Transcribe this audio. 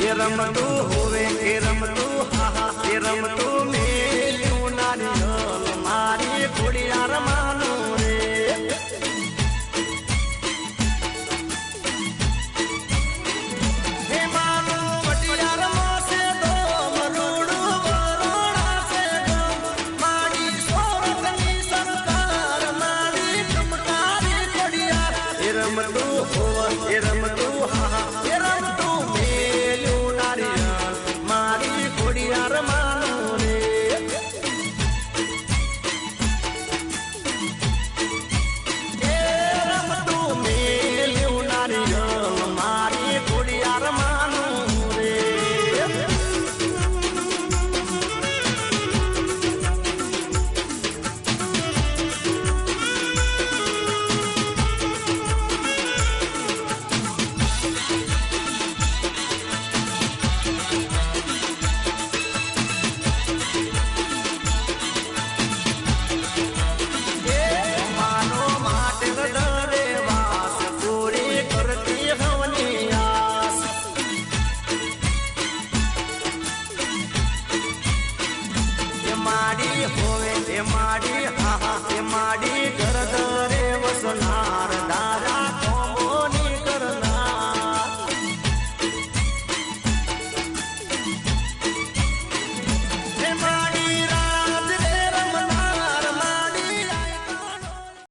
ये रम तो होवे के रम હોવે એ મારી હા.